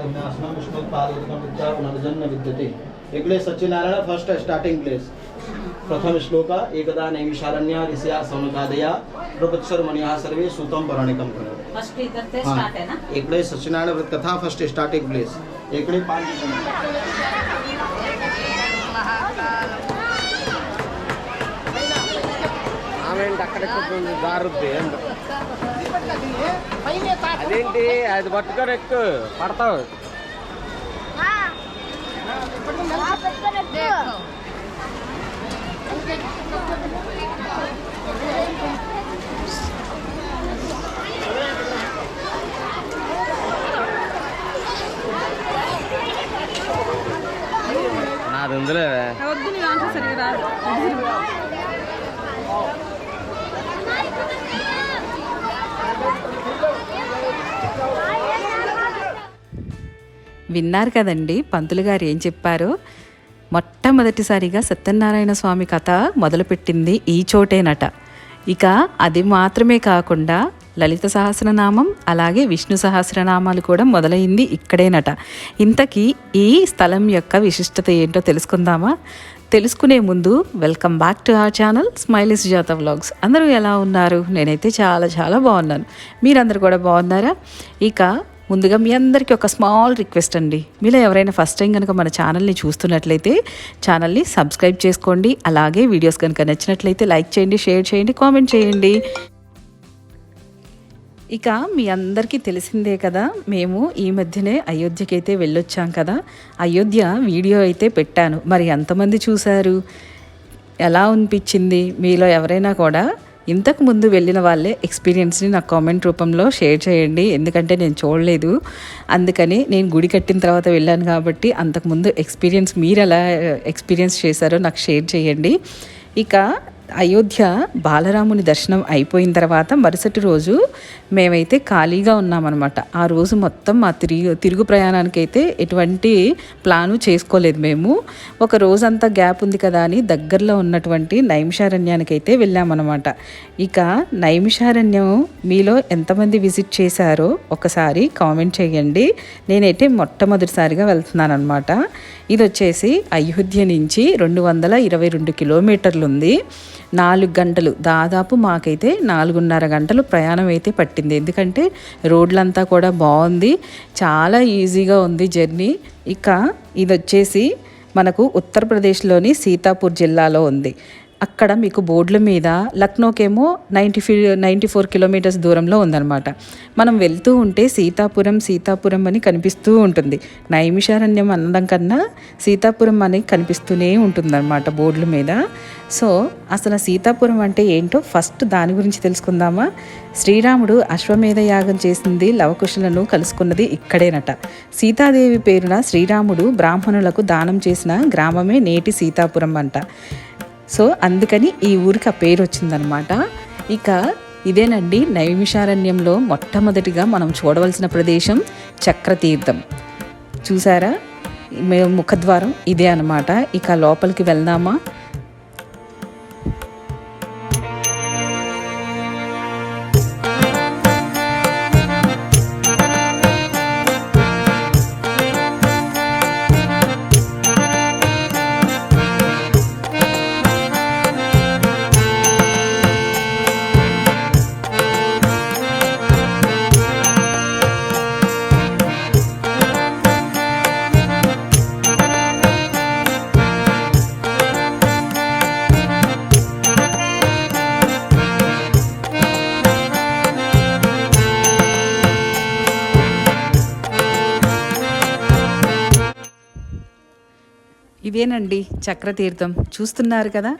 पारिज्ञासनम विष्णु पारिज्ञम विद्या पुनर्जन्म इकडे सच्चिनारायण first starting place प्रथम श्लोक एकदा नैमिषारण्या ऋषया सौनकादया प्रपत्सर मणिया सर्वे सुतम परणिकम करो हाँ। इकडे सच्चिनारायण व्रत कथा फ़र्स्ट स्टार्टिंग प्लेस इकडे पाच ಆಮೇಲೆ ಆ ಕಡೆ అదేంటి? అది పట్టుకొని ఎక్కు. పడతావు. నాది ఉందిలే. వద్దు నీ దాంట్లో సరిగా రాదు. విన్నారు కదండి. పంతులు గారు ఏం చెప్పారో? మొట్టమొదటిసారిగా సత్యనారాయణ స్వామి కథ మొదలుపెట్టింది ఈ చోటేనట. ఇక అది మాత్రమే కాకుండా లలిత సహస్రనామం అలాగే విష్ణు సహస్రనామాలు కూడా మొదలైంది ఇక్కడేనట. ఇంతకీ ఈ స్థలం యొక్క విశిష్టత ఏంటో తెలుసుకుందామా? తెలుసుకునే ముందు welcome back to our channel smileys జాత వ్లాగ్స్. అందరూ ఎలా ఉన్నారు? నేనైతే చాలా చాలా బాగున్నాను. మీరందరూ కూడా బాగున్నారా? ఇక ముందుగా మీ అందరికీ ఒక స్మాల్ రిక్వెస్ట్ అండి. మీలో ఎవరైనా ఫస్ట్ టైం కనుక మన ఛానల్ని చూస్తున్నట్లయితే ఛానల్ని సబ్స్క్రైబ్ చేసుకోండి. అలాగే వీడియోస్ కనుక నచ్చినట్లయితే లైక్ చేయండి షేర్ చేయండి కామెంట్ చేయండి. ఇక మీ అందరికీ తెలిసిందే కదా మేము ఈ మధ్యనే అయోధ్యకి అయితే వెళ్ళొచ్చాం కదా. అయోధ్య వీడియో అయితే పెట్టాను. మరి ఎంతమంది చూశారు? ఎలా అనిపించింది? మీలో ఎవరైనా కూడా ఇంతకు ముందు వెళ్ళిన వాళ్ళే ఎక్స్పీరియన్స్ని నాకు కామెంట్ రూపంలో షేర్ చేయండి. ఎందుకంటే నేను చూడలేదు. అందుకని నేను గుడి కట్టిన తర్వాత వెళ్ళాను కాబట్టి అంతకుముందు ఎక్స్పీరియన్స్ మీరు ఎలా ఎక్స్పీరియన్స్ చేశారో నాకు షేర్ చేయండి. ఇక అయోధ్య బాలరాముని దర్శనం అయిపోయిన తర్వాత మరుసటి రోజు మేమైతే ఖాళీగా ఉన్నామన్నమాట. ఆ రోజు మొత్తం మా తిరిగి తిరుగు ప్రయాణానికి అయితే ఎటువంటి ప్లాను చేసుకోలేదు మేము. ఒక రోజంతా గ్యాప్ ఉంది కదా అని దగ్గరలో ఉన్నటువంటి నైమిషారణ్యానికి అయితే వెళ్ళామన్నమాట. ఇక నైమిషారణ్యం మీలో ఎంతమంది విజిట్ చేశారో ఒకసారి కామెంట్ చేయండి. నేనైతే మొట్టమొదటిసారిగా వెళ్తున్నాను అనమాట ఇది వచ్చేసి అయోధ్య నుంచి రెండు వందల ఇరవై రెండు కిలోమీటర్లు ఉంది నాలుగు గంటలు. దాదాపు మాకైతే నాలుగున్నర గంటలు ప్రయాణం అయితే పట్టింది. ఎందుకంటే రోడ్లంతా కూడా బాగుంది. చాలా ఈజీగా ఉంది జర్నీ. ఇక ఇది వచ్చేసి మనకు ఉత్తరప్రదేశ్లోని సీతాపూర్ జిల్లాలో ఉంది. అక్కడ మీకు బోర్డుల మీద లక్నోకేమో ninety five ninety four kilometres దూరంలో ఉందన్నమాట. మనం వెళ్తూ ఉంటే సీతాపురం సీతాపురం అని కనిపిస్తూ ఉంటుంది. నైమిషారణ్యం అనడం కన్నా సీతాపురం అని కనిపిస్తూనే ఉంటుందన్నమాట బోర్డుల మీద. సో అసలు సీతాపురం అంటే ఏంటో ఫస్ట్ దాని గురించి తెలుసుకుందామా? శ్రీరాముడు అశ్వమేధ యాగం చేసింది లవకుశులను కలుసుకున్నది ఇక్కడేనట. సీతాదేవి పేరున శ్రీరాముడు బ్రాహ్మణులకు దానం చేసిన గ్రామమే నేటి సీతాపురం అంట. సో అందుకని ఈ ఊరికి ఆ పేరు వచ్చిందనమాట ఇక ఇదేనండి నైమిషారణ్యంలో మొట్టమొదటిగా మనం చూడవలసిన ప్రదేశం చక్రతీర్థం. చూసారా? మేము ముఖద్వారం ఇదే అనమాట ఇక లోపలికి వెళ్దామా? ఇదేనండి చక్రతీర్థం. చూస్తున్నారు కదా?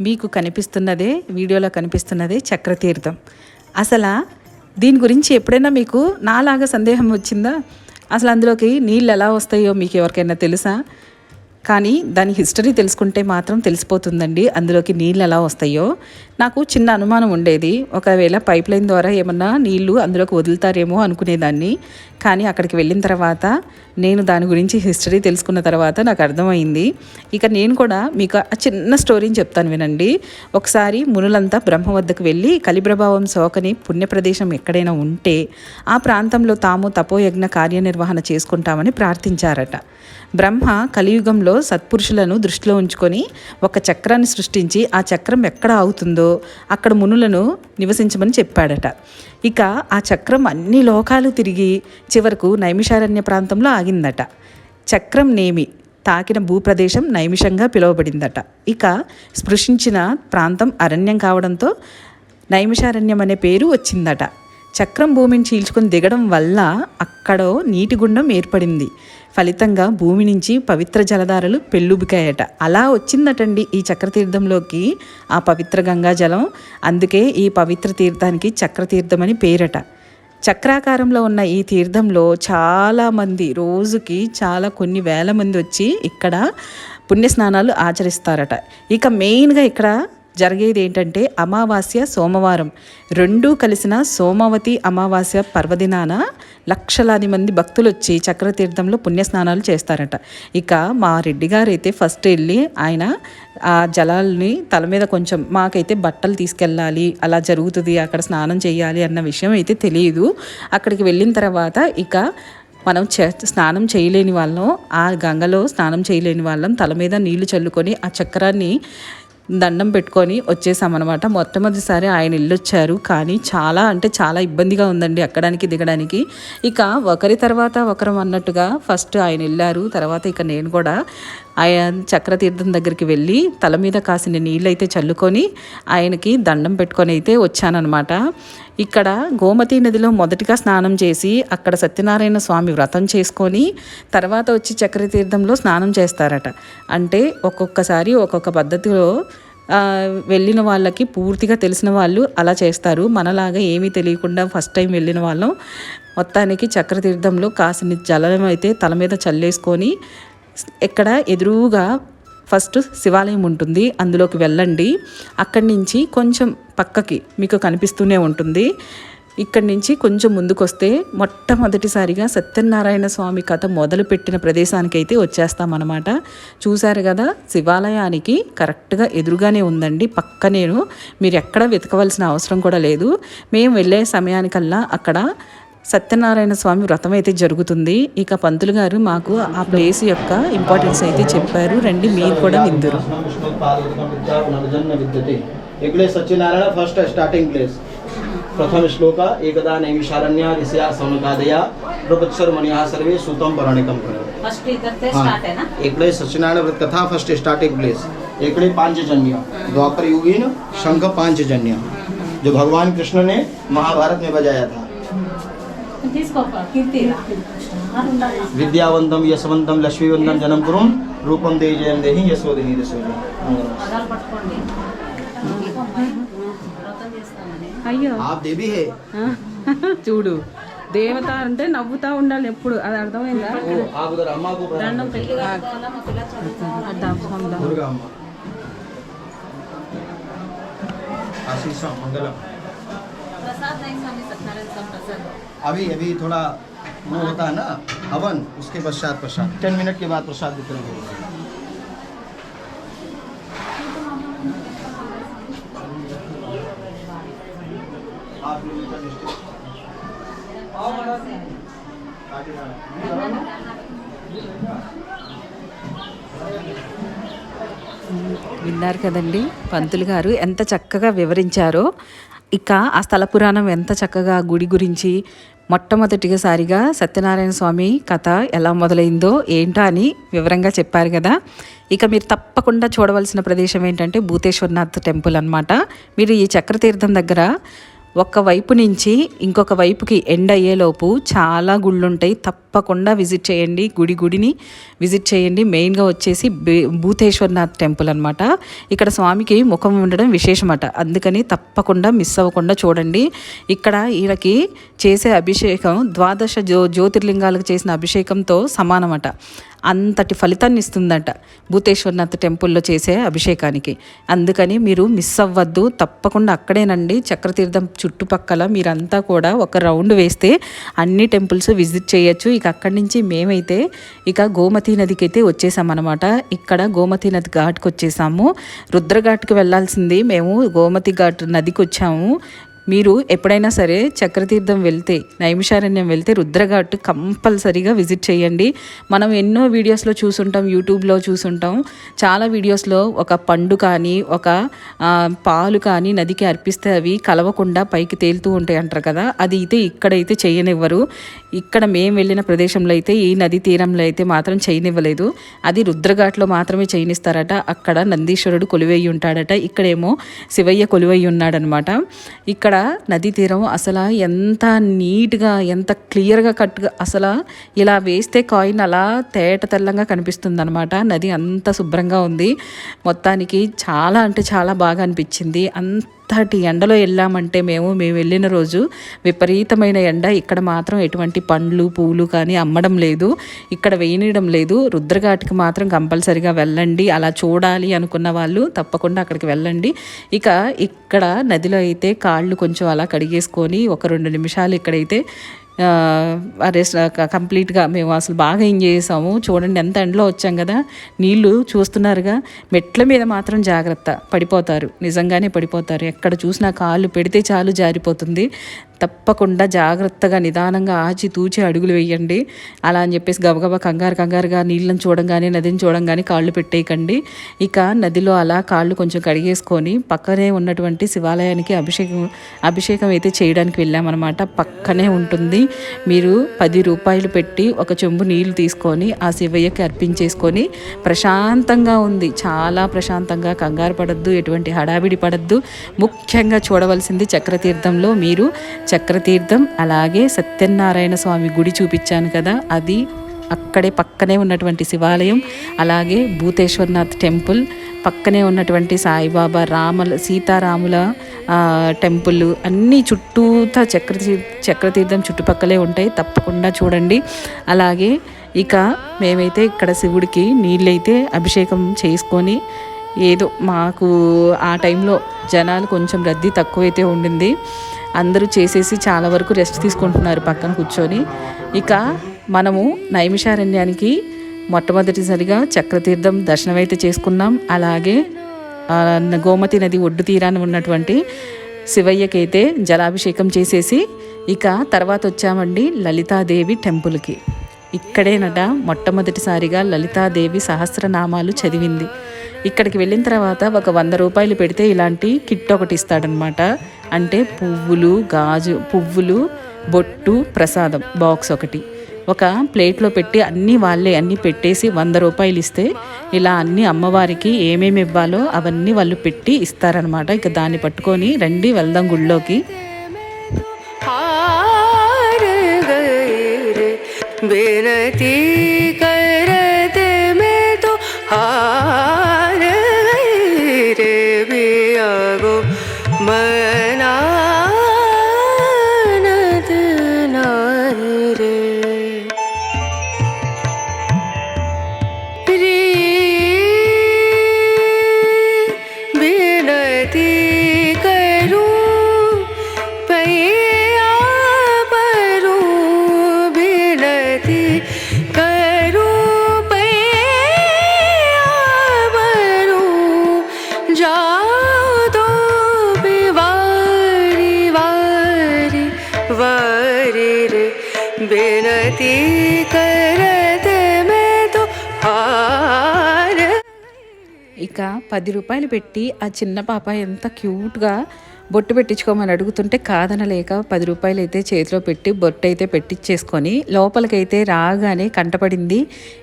మీకు కనిపిస్తున్నదే వీడియోలో కనిపిస్తున్నదే చక్రతీర్థం. అసలు దీని గురించి ఎప్పుడైనా మీకు నాలాగా సందేహం వచ్చిందా? అసలు అందులోకి నీళ్ళు ఎలా వస్తాయో మీకు ఎవరికైనా తెలుసా? కానీ దాని హిస్టరీ తెలుసుకుంటే మాత్రం తెలిసిపోతుందండి. అందులోకి నీళ్ళు ఎలా వస్తాయో. నాకు చిన్న అనుమానం ఉండేది. ఒకవేళ పైప్ లైన్ ద్వారా ఏమన్నా నీళ్ళు అందులోకి వదులుతారేమో అనుకునేదాన్ని. కానీ అక్కడికి వెళ్ళిన తర్వాత నేను దాని గురించి హిస్టరీ తెలుసుకున్న తర్వాత నాకు అర్థమైంది. ఇక నేను కూడా మీకు ఆ చిన్న స్టోరీని చెప్తాను వినండి. ఒకసారి మునులంతా బ్రహ్మ వద్దకు వెళ్ళి కలిప్రభావం సోకని పుణ్య ప్రదేశం ఎక్కడైనా ఉంటే ఆ ప్రాంతంలో తాము తపోయజ్ఞ కార్యనిర్వహణ చేసుకుంటామని ప్రార్థించారట. బ్రహ్మ కలియుగంలో సత్పురుషులను దృష్టిలో ఉంచుకొని ఒక చక్రాన్ని సృష్టించి ఆ చక్రం ఎక్కడ అవుతుందో అక్కడ మునులను నివసించమని చెప్పాడట. ఇక ఆ చక్రం అన్ని లోకాలు తిరిగి చివరకు నైమిషారణ్య ప్రాంతంలో ఆగిందట. చక్రం నేమి తాకిన భూప్రదేశం నైమిషంగా పిలువబడిందట. ఇక స్పృశించిన ప్రాంతం అరణ్యం కావడంతో నైమిషారణ్యం అనే పేరు వచ్చిందట. చక్రం భూమిని చీల్చుకొని దిగడం వల్ల అక్కడో నీటి గుండం ఏర్పడింది. ఫలితంగా భూమి నుంచి పవిత్ర జలధారలు పెళ్ళుబికాయట. అలా వచ్చిందటండి ఈ చక్రతీర్థంలోకి ఆ పవిత్ర గంగా జలం. అందుకే ఈ పవిత్ర తీర్థానికి చక్రతీర్థం అని పేరట. చక్రాకారంలో ఉన్న ఈ తీర్థంలో చాలామంది రోజుకి చాలా కొన్ని వేల మంది వచ్చి ఇక్కడ పుణ్యస్నానాలు ఆచరిస్తారట. ఇక మెయిన్గా ఇక్కడ జరిగేది ఏంటంటే అమావాస్య సోమవారం. రెండూ కలిసిన సోమవతి అమావాస్య పర్వదినాన లక్షలాది మంది భక్తులు వచ్చి చక్రతీర్థంలో పుణ్యస్నానాలు చేస్తారట. ఇక మా రెడ్డి గారు అయితే ఫస్ట్ వెళ్ళి ఆయన ఆ జలాల్ని తల మీద కొంచెం మాకైతే బట్టలు తీసుకెళ్ళాలి అలా జరుగుతుంది అక్కడ స్నానం చేయాలి అన్న విషయం అయితే తెలియదు. అక్కడికి వెళ్ళిన తర్వాత ఇక మనం చే స్నానం చేయలేని వాళ్ళం ఆ గంగలో స్నానం చేయలేని వాళ్ళం తల మీద నీళ్ళు చల్లుకొని ఆ చక్రాన్ని దండం పెట్టుకొని వచ్చేసామన్నమాట. మొట్టమొదటిసారి ఆయన వెళ్ళొచ్చారు కానీ చాలా అంటే చాలా ఇబ్బందిగా ఉందండి ఎక్కడానికి దిగడానికి. ఇక ఒకరి తర్వాత ఒకరం అన్నట్టుగా ఫస్ట్ ఆయన వెళ్ళారు తర్వాత ఇక నేను కూడా ఆయన చక్రతీర్థం దగ్గరికి వెళ్ళి తల మీద కాసిన నీళ్ళైతే చల్లుకొని ఆయనకి దండం పెట్టుకొని అయితే వచ్చానన్నమాట. ఇక్కడ గోమతి నదిలో మొదటిగా స్నానం చేసి అక్కడ సత్యనారాయణ స్వామి వ్రతం చేసుకొని తర్వాత వచ్చి చక్రతీర్థంలో స్నానం చేస్తారట. అంటే ఒక్కొక్కసారి ఒక్కొక్క పద్ధతిలో వెళ్ళిన వాళ్ళకి పూర్తిగా తెలిసిన వాళ్ళు అలా చేస్తారు. మనలాగా ఏమీ తెలియకుండా ఫస్ట్ టైం వెళ్ళిన వాళ్ళం. మొత్తానికి చక్రతీర్థంలో కాసిన జలం అయితే తల మీద చల్లేసుకొని ఇక్కడ ఎదురుగా ఫస్ట్ శివాలయం ఉంటుంది. అందులోకి వెళ్ళండి. అక్కడి నుంచి కొంచెం పక్కకి మీకు కనిపిస్తూనే ఉంటుంది. ఇక్కడి నుంచి కొంచెం ముందుకొస్తే మొట్టమొదటిసారిగా సత్యనారాయణ స్వామి కథ మొదలుపెట్టిన ప్రదేశానికి అయితే వచ్చేస్తామన్నమాట. చూశారు కదా శివాలయానికి కరెక్ట్గా ఎదురుగానే ఉందండి. పక్కనేను. మీరు ఎక్కడ వెతకవలసిన అవసరం కూడా లేదు. మేము వెళ్ళే సమయానికల్లా అక్కడ సత్యనారాయణ స్వామి వ్రతం అయితే జరుగుతుంది ఇక పంతులు గారు మాకు ఆ ప్లేస్ యొక్క ఇంపార్టెన్స్ అయితే చెప్పారు రండి మీరు కూడా విందురు विष्णुपादोदकं विद्या पुनर्जन्म विद्यते इकडे सच्चिनारायण फर्स्ट स्टार्टिंग प्लेस प्रथम श्लोक एकदा नैमिषारण्या ऋषया सौनकादया प्रपत्सरमणिः सर्वे सुतं पराणिकं करो फर्स्ट इधर से स्टार्ट है ना इकडे सत्यनारायण व्रत कथा फर्स्ट स्टार्टिंग प्लेस इकडे पांचजन्य द्वापर युगीन शंख पांचजन्य जो भगवान कृष्ण ने महाभारत में बजाया था తీసుకో కీర్తి విద్యావంతం యశవంతం లక్ష్మీవంతం జనం కురుం రూపం తేజయం దేహి యశోదేహి అయ్యో. చూడు. దేవత అంటే నవ్వుతా ఉండాలి ఎప్పుడు. అది అర్థమైందా? ఆప్ ఉదర్ అమ్మా को प्रणाम करो। పెళ్లి కట్టుకోవాలా మా పిల్ల చదువుకోవాలా అడ్డాం స్వామిదా. दुर्गा अम्मा आशीष मंगलम प्रसाद नहीं स्वामी सत्यनारायण का प्रसाद अभी अभी थोड़ा वो होता है ना हवन उसके पश्चात प्रसाद टेन मिनट के बाद प्रसाद वितरण होगा आप लोग इधर निश्चित- విన్నారు కదండి పంతులు గారు ఎంత చక్కగా వివరించారో ఇక ఆ స్థల పురాణం ఎంత చక్కగా గుడి గురించి మొట్టమొదటిగా సారిగా సత్యనారాయణ స్వామి కథ ఎలా మొదలైందో ఏంటో అని వివరంగా చెప్పారు కదా. ఇక మీరు తప్పకుండా చూడవలసిన ప్రదేశం ఏంటంటే భూతేశ్వరనాథ్ టెంపుల్ అన్నమాట. మీరు ఈ చక్రతీర్థం దగ్గర ఒక్క వైపు నుంచి ఇంకొక వైపుకి ఎండ్ అయ్యేలోపు చాలా గుళ్ళుంటాయి. తప్పకుండా విజిట్ చేయండి. గుడి గుడిని విజిట్ చేయండి. మెయిన్గా వచ్చేసి భూతేశ్వర్నాథ్ టెంపుల్ అనమాట ఇక్కడ స్వామికి ముఖం ఉండడం విశేషమట. అందుకని తప్పకుండా మిస్ అవ్వకుండా చూడండి. ఇక్కడ ఈయనకి చేసే అభిషేకం ద్వాదశ జ్యో జ్యోతిర్లింగాలకు చేసిన అభిషేకంతో సమానమట. అంతటి ఫలితాన్ని ఇస్తుందంట. భూతేశ్వరనాథ్ టెంపుల్లో చేసే అభిషేకానికి. అందుకని మీరు మిస్ అవ్వద్దు తప్పకుండా అక్కడేనండి. చక్రతీర్థం చుట్టుపక్కల మీరంతా కూడా ఒక రౌండ్ వేస్తే అన్ని టెంపుల్స్ విజిట్ చేయొచ్చు. ఇక అక్కడి నుంచి మేమైతే ఇక గోమతి నదికి అయితే వచ్చేసామన్నమాట. ఇక్కడ గోమతి నది ఘాట్కి వచ్చేసాము రుద్రఘాట్కి వెళ్ళాల్సింది మేము. గోమతి ఘాట్ నదికి వచ్చాము మీరు ఎప్పుడైనా సరే చక్రతీర్థం వెళ్తే నైమిషారణ్యం వెళ్తే రుద్రఘాట్ కంపల్సరీగా విజిట్ చేయండి. మనం ఎన్నో వీడియోస్లో చూసుంటాం యూట్యూబ్లో చూసుంటాం. చాలా వీడియోస్లో ఒక పండు కానీ ఒక పాలు కానీ నదికి అర్పిస్తే అవి కలవకుండా పైకి తేలుతూ ఉంటాయి అంటారు కదా. అది అయితే ఇక్కడైతే చేయనివ్వరు. ఇక్కడ మేము వెళ్ళిన ప్రదేశంలో అయితే ఈ నది తీరంలో అయితే మాత్రం చేయనివ్వలేదు. అది రుద్రఘాట్లో మాత్రమే చేయనిస్తారట. అక్కడ నందీశ్వరుడు కొలువై ఉంటాడట. ఇక్కడేమో శివయ్య కొలువై ఉన్నాడనమాట. ఇక్కడ నదీ తీరం అసలు ఎంత నీట్గా ఎంత క్లియర్గా కట్టుగా అసలు ఇలా వేస్తే కాయిన్ అలా తేట తెల్లంగా కనిపిస్తుంది అనమాట నది అంత శుభ్రంగా ఉంది. మొత్తానికి చాలా అంటే చాలా బాగా అనిపించింది. అంతటి ఎండలో వెళ్ళామంటే మేము మేము వెళ్ళిన రోజు విపరీతమైన ఎండ. ఇక్కడ మాత్రం ఎటువంటి పండ్లు పూలు కానీ అమ్మడం లేదు. ఇక్కడ వేయనీయడం లేదు. రుద్రఘాట్కి మాత్రం కంపల్సరిగా వెళ్ళండి. అలా చూడాలి అనుకున్న వాళ్ళు తప్పకుండా అక్కడికి వెళ్ళండి. ఇక ఇక్కడ నదిలో అయితే కాళ్ళు కొంచెం అలా కడిగేసుకొని ఒక రెండు నిమిషాలు ఇక్కడైతే రెస్ట్ కంప్లీట్గా మేము అసలు బాగా ఎంజాయ్ చేసాము. చూడండి ఎంత ఎండలో వచ్చాం కదా. నీళ్ళు చూస్తున్నారుగా. మెట్ల మీద మాత్రం జాగ్రత్త. పడిపోతారు. నిజంగానే పడిపోతారు. ఎక్కడ చూసినా కాళ్ళు పెడితే చాలు జారిపోతుంది. తప్పకుండా జాగ్రత్తగా నిదానంగా ఆచి తూచి అడుగులు వేయండి. అలా అని చెప్పేసి గబగబా కంగారు కంగారుగా నీళ్ళని చూడంగానే నదిని చూడంగానే కాళ్ళు పెట్టేయకండి. ఇక నదిలో అలా కాళ్ళు కొంచెం కడిగేసుకొని పక్కనే ఉన్నటువంటి శివాలయానికి అభిషేకం అభిషేకం అయితే చేయడానికి వెళ్ళామన్నమాట. పక్కనే ఉంటుంది. మీరు పది రూపాయలు పెట్టి ఒక చెంబు నీళ్ళు తీసుకొని ఆ శివయ్యకి అర్పించేసుకొని ప్రశాంతంగా ఉంది. చాలా ప్రశాంతంగా. కంగారు పడద్దు. ఎటువంటి హడావిడి పడద్దు. ముఖ్యంగా చూడవలసింది చక్రతీర్థంలో మీరు చక్రతీర్థం అలాగే సత్యనారాయణ స్వామి గుడి చూపించాను కదా అది అక్కడే పక్కనే ఉన్నటువంటి శివాలయం అలాగే భూతేశ్వర్నాథ్ టెంపుల్ పక్కనే ఉన్నటువంటి సాయిబాబా రాముల సీతారాముల టెంపుల్ అన్నీ చుట్టూతా చక్రతీ చక్రతీర్థం చుట్టుపక్కలే ఉంటాయి తప్పకుండా చూడండి. అలాగే ఇక మేమైతే ఇక్కడ శివుడికి నీళ్ళైతే అభిషేకం చేసుకొని ఏదో మాకు ఆ టైంలో జనాలు కొంచెం రద్దీ తక్కువైతే ఉండింది. అందరూ చేసేసి చాలా వరకు రెస్ట్ తీసుకుంటున్నారు పక్కన కూర్చొని. ఇక మనము నైమిషారణ్యానికి మొట్టమొదటిసారిగా చక్రతీర్థం దర్శనం అయితే చేసుకున్నాం. అలాగే గోమతి నది ఒడ్డు తీరాన్ని ఉన్నటువంటి శివయ్యకైతే జలాభిషేకం చేసేసి ఇక తర్వాత వచ్చామండి లలితాదేవి టెంపుల్కి. ఇక్కడేనట మొట్టమొదటిసారిగా లలితాదేవి సహస్రనామాలు చదివింది. ఇక్కడికి వెళ్ళిన తర్వాత ఒక వంద రూపాయలు పెడితే ఇలాంటి కిట్ ఒకటి ఇస్తాడనమాట అంటే పువ్వులు గాజు పువ్వులు బొట్టు ప్రసాదం బాక్స్ ఒకటి. ఒక ప్లేట్లో పెట్టి అన్నీ వాళ్ళే అన్నీ పెట్టేసి వంద రూపాయలు ఇస్తే ఇలా అన్ని అమ్మవారికి ఏమేమి ఇవ్వాలో అవన్నీ వాళ్ళు పెట్టి ఇస్తారనమాట ఇక దాన్ని పట్టుకొని రండి వెళ్దాం గుళ్ళోకి. हार वारी वारी रे विनती करत मैं तो हार ఇక పది రూపాయలు పెట్టి ఆ చిన్న పాప ఎంత క్యూట్గా బొట్టు పెట్టించుకోమని అడుగుతుంటే కాదనలేక పది రూపాయలు అయితే చేతిలో పెట్టి బొట్టు అయితే పెట్టించేసుకొని లోపలికైతే రాగానే కంటపడింది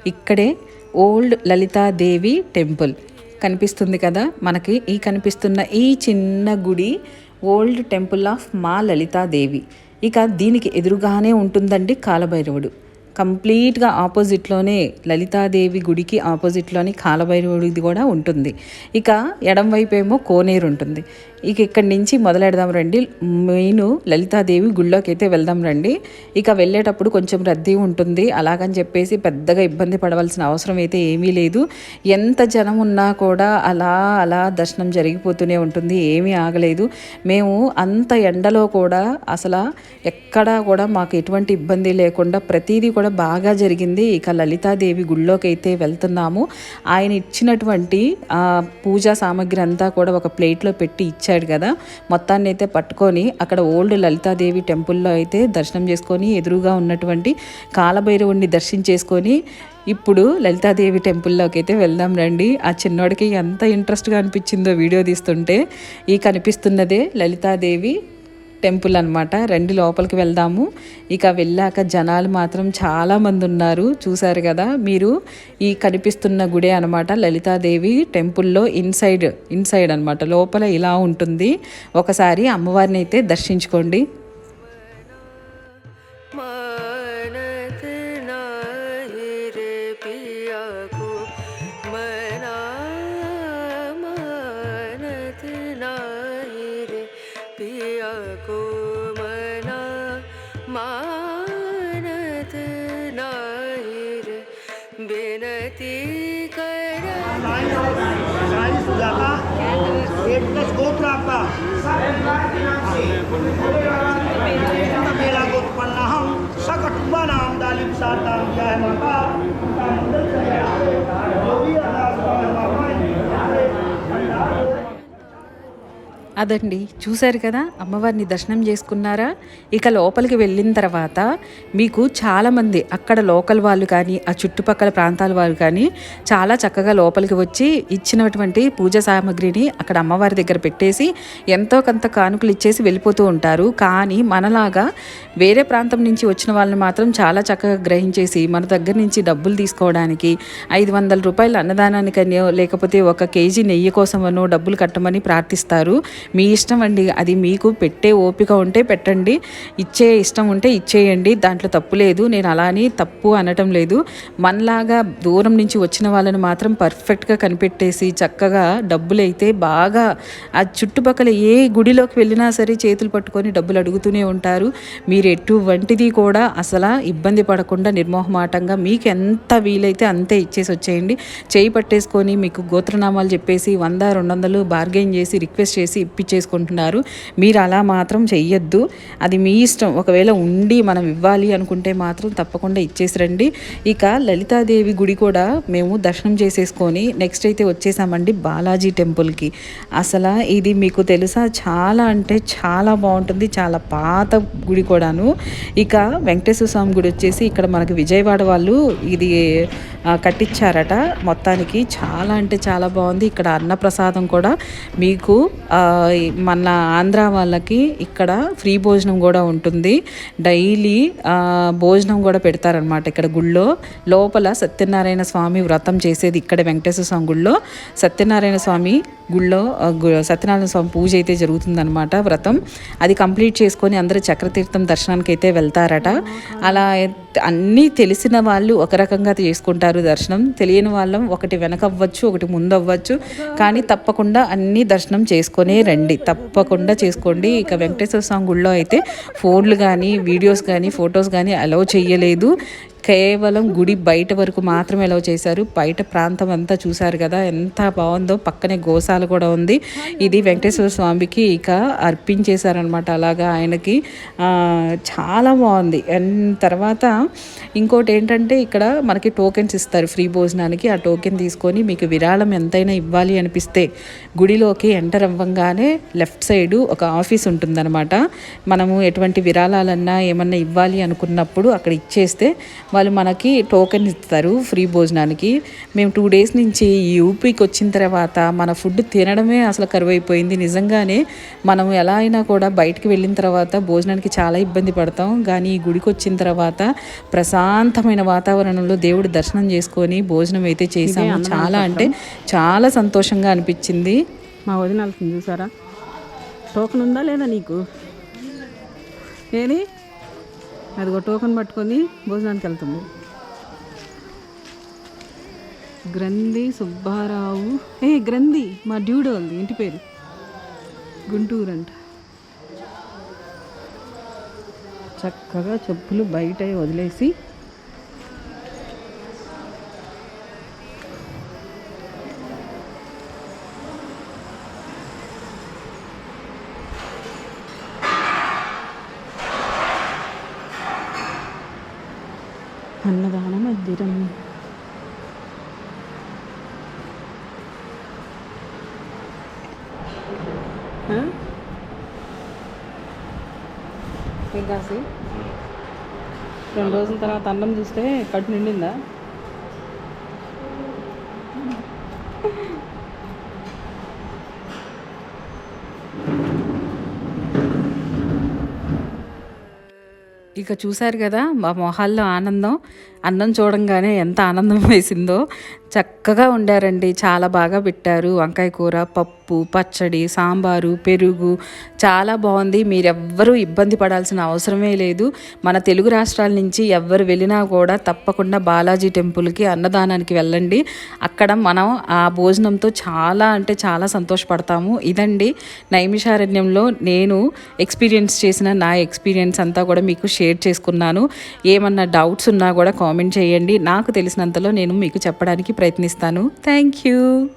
ఇక్కడే ఓల్డ్ లలితాదేవి టెంపుల్ కనిపిస్తుంది కదా మనకి ఈ కనిపిస్తున్న ఈ చిన్న గుడి ఓల్డ్ టెంపుల్ ఆఫ్ మా లలితాదేవి ఇక దీనికి ఎదురుగానే ఉంటుందండి కాలభైరవుడు. కంప్లీట్గా ఆపోజిట్లోనే లలితాదేవి గుడికి ఆపోజిట్లోనే కాలభైరవుడిది కూడా ఉంటుంది. ఇక ఎడం వైపు ఏమో కోనేరు ఉంటుంది. ఇక ఇక్కడి నుంచి మొదలెడదాం రండి. మెయిన్ లలితాదేవి గుళ్ళోకి అయితే వెళ్దాం రండి. ఇక వెళ్ళేటప్పుడు కొంచెం రద్దీ ఉంటుంది. అలాగని చెప్పేసి పెద్దగా ఇబ్బంది పడవలసిన అవసరం అయితే ఏమీ లేదు. ఎంత జనం ఉన్నా కూడా అలా అలా దర్శనం జరిగిపోతూనే ఉంటుంది. ఏమీ ఆగలేదు. మేము అంత ఎండలో కూడా అసలు ఎక్కడా కూడా మాకు ఎటువంటి ఇబ్బంది లేకుండా ప్రతిదీ కూడా బాగా జరిగింది. ఇక లలితాదేవి గుళ్ళోకి అయితే వెళ్తున్నాము. ఆయన ఇచ్చినటువంటి పూజా సామాగ్రి అంతా కూడా ఒక ప్లేట్లో పెట్టి ఇచ్చాడు కదా. మొత్తాన్ని అయితే పట్టుకొని అక్కడ ఓల్డ్ లలితాదేవి టెంపుల్లో అయితే దర్శనం చేసుకొని ఎదురుగా ఉన్నటువంటి కాలభైరవుణ్ణి దర్శించేసుకొని ఇప్పుడు లలితాదేవి టెంపుల్లోకి అయితే వెళ్దాం రండి. ఆ చిన్నోడికి ఎంత ఇంట్రెస్ట్గా అనిపించిందో వీడియో తీస్తుంటే ఈ కనిపిస్తున్నదే లలితాదేవి టెంపుల్ అనమాట రండి లోపలికి వెళ్దాము. ఇక వెళ్ళాక జనాలు మాత్రం చాలా మంది ఉన్నారు. చూశారు కదా మీరు ఈ కనిపిస్తున్న గుడే అనమాట లలితాదేవి టెంపుల్లో ఇన్సైడ్ ఇన్సైడ్ అనమాట లోపల ఇలా ఉంటుంది. ఒకసారి అమ్మవారిని అయితే దర్శించుకోండి. को मना मानत नाहिर, बेनती कर। मेरा गोत्र पन्ना हम सकटुबा नाम, दालिम सा नाम माता। అదండి. చూశారు కదా? అమ్మవారిని దర్శనం చేసుకున్నారా? ఇక లోపలికి వెళ్ళిన తర్వాత మీకు చాలామంది అక్కడ లోకల్ వాళ్ళు కానీ ఆ చుట్టుపక్కల ప్రాంతాల వాళ్ళు కానీ చాలా చక్కగా లోపలికి వచ్చి ఇచ్చినటువంటి పూజ సామాగ్రిని అక్కడ అమ్మవారి దగ్గర పెట్టేసి ఎంతో కొంత కానుకలు ఇచ్చేసి వెళ్ళిపోతూ ఉంటారు. కానీ మనలాగా వేరే ప్రాంతం నుంచి వచ్చిన వాళ్ళని మాత్రం చాలా చక్కగా గ్రహించేసి మన దగ్గర నుంచి డబ్బులు తీసుకోవడానికి ఐదు వందల రూపాయలు అన్నదానానికనో లేకపోతే ఒక కేజీ నెయ్యి కోసమనో డబ్బులు కట్టమని ప్రార్థిస్తారు. మీ ఇష్టం అండి. అది మీకు పెట్టే ఓపిక ఉంటే పెట్టండి. ఇచ్చే ఇష్టం ఉంటే ఇచ్చేయండి. దాంట్లో తప్పు లేదు. నేను అలా అని తప్పు అనటం లేదు. మనలాగా దూరం నుంచి వచ్చిన వాళ్ళని మాత్రం పర్ఫెక్ట్గా కనిపెట్టేసి చక్కగా డబ్బులు అయితే బాగా ఆ చుట్టుపక్కల ఏ గుడిలోకి వెళ్ళినా సరే చేతులు పట్టుకొని డబ్బులు అడుగుతూనే ఉంటారు. మీరు ఎటువంటిది కూడా అసలు ఇబ్బంది పడకుండా నిర్మోహమాటంగా మీకు ఎంత వీలైతే అంతే ఇచ్చేసి వచ్చేయండి. చేయి పట్టేసుకొని మీకు గోత్రనామాలు చెప్పేసి వంద రెండు వందలు బార్గెన్ చేసి రిక్వెస్ట్ చేసి ఇప్పించేసుకుంటున్నారు మీరు అలా మాత్రం చెయ్యొద్దు. అది మీ ఇష్టం. ఒకవేళ ఉండి మనం ఇవ్వాలి అనుకుంటే మాత్రం తప్పకుండా ఇచ్చేసి రండి ఇక లలితాదేవి గుడి కూడా మేము దర్శనం చేసేసుకొని నెక్స్ట్ అయితే వచ్చేసామండి బాలాజీ టెంపుల్కి. అసలు ఇది మీకు తెలుసా? చాలా అంటే చాలా బాగుంటుంది. చాలా పాత గుడి కూడాను. ఇక వెంకటేశ్వర స్వామి గుడి వచ్చేసి ఇక్కడ మనకి విజయవాడ వాళ్ళు ఇది కట్టించారట. మొత్తానికి చాలా అంటే చాలా బాగుంది. ఇక్కడ అన్నప్రసాదం కూడా మీకు మన ఆంధ్ర వాళ్ళకి ఇక్కడ ఫ్రీ భోజనం కూడా ఉంటుంది. డైలీ భోజనం కూడా పెడతారనమాట ఇక్కడ గుళ్ళో. లోపల సత్యనారాయణ స్వామి వ్రతం చేసేది ఇక్కడ వెంకటేశ్వర స్వామి గుళ్ళో. సత్యనారాయణ స్వామి గుళ్ళో సత్యనారాయణ స్వామి పూజ అయితే జరుగుతుందనమాట వ్రతం. అది కంప్లీట్ చేసుకొని అందరూ చక్రతీర్థం దర్శనానికి అయితే వెళ్తారట. అలా అన్నీ తెలిసిన వాళ్ళు ఒక రకంగా చేసుకుంటారు దర్శనం. తెలియని వాళ్ళం ఒకటి వెనకవ్వచ్చు ఒకటి ముందు అవ్వచ్చు కానీ తప్పకుండా అన్నీ దర్శనం చేసుకొని రండి. తప్పకుండా చేసుకోండి. ఇక వెంకటేశ్వర స్వామి గుళ్ళో అయితే ఫోన్లు కానీ వీడియోస్ కానీ ఫొటోస్ కానీ అలౌ చేయలేదు కేవలం గుడి బయట వరకు మాత్రమే ఎలా చేశారు. బయట ప్రాంతం అంతా చూశారు కదా ఎంత బాగుందో. పక్కనే గోశాల కూడా ఉంది. ఇది వెంకటేశ్వర స్వామికి ఇక అర్పించేశారనమాట అలాగా ఆయనకి. చాలా బాగుంది. అండ్ తర్వాత ఇంకోటి ఏంటంటే ఇక్కడ మనకి టోకెన్స్ ఇస్తారు ఫ్రీ భోజనానికి. ఆ టోకెన్ తీసుకొని మీకు విరాళం ఎంతైనా ఇవ్వాలి అనిపిస్తే గుడిలోకి ఎంటర్ అవ్వంగానే లెఫ్ట్ సైడ్ ఒక ఆఫీస్ ఉంటుందన్నమాట. మనము ఎటువంటి విరాళాలన్నా ఏమన్నా ఇవ్వాలి అనుకున్నప్పుడు అక్కడ ఇచ్చేస్తే వాళ్ళు మనకి టోకెన్ ఇస్తారు ఫ్రీ భోజనానికి. మేము టూ డేస్ నుంచి ఈ యూపీకి వచ్చిన తర్వాత మన ఫుడ్ తినడమే అసలు కరువైపోయింది. నిజంగానే మనం ఎలా అయినా కూడా బయటికి వెళ్ళిన తర్వాత భోజనానికి చాలా ఇబ్బంది పడతాం. కానీ ఈ గుడికి వచ్చిన తర్వాత ప్రశాంతమైన వాతావరణంలో దేవుడి దర్శనం చేసుకొని భోజనం అయితే చేసాము చాలా అంటే చాలా సంతోషంగా అనిపించింది. మా వదిన చూసారా టోకెన్ ఉందా లేదా నీకు? ఏది? అదిగో టోకెన్ పట్టుకొని భోజనానికి వెళ్తుంది. గ్రంథి సుబ్బారావు. ఏ గ్రంథి మా డ్యూడో ఉంది ఇంటి పేరు. గుంటూరు అంట. చక్కగా చెప్పులు బయట వదిలేసి అన్నదాన మందిరం? ఏం కాసి రెండు రోజుల తర్వాత అన్నం చూస్తే కడుపు నిండిందా? ఇక చూశారు కదా మా మొహాల్లో ఆనందం. అన్నం చూడంగానే ఎంత ఆనందం వేసిందో. చక్కగా ఉండారండి చాలా బాగా పెట్టారు. వంకాయ కూర పప్పు పచ్చడి సాంబారు పెరుగు. చాలా బాగుంది. మీరెవ్వరూ ఇబ్బంది పడాల్సిన అవసరమే లేదు. మన తెలుగు రాష్ట్రాల నుంచి ఎవరు వెళ్ళినా కూడా తప్పకుండా బాలాజీ టెంపుల్కి అన్నదానానికి వెళ్ళండి. అక్కడ మనం ఆ భోజనంతో చాలా అంటే చాలా సంతోషపడతాము. ఇదండి నైమిషారణ్యంలో నేను ఎక్స్పీరియన్స్ చేసిన నా ఎక్స్పీరియన్స్ అంతా కూడా మీకు షేర్ షేర్ చేసుకున్నాను. ఏమన్నా డౌట్స్ ఉన్నా కూడా కామెంట్ చేయండి. నాకు తెలిసినంతలో నేను మీకు చెప్పడానికి ప్రయత్నిస్తాను. Thank you.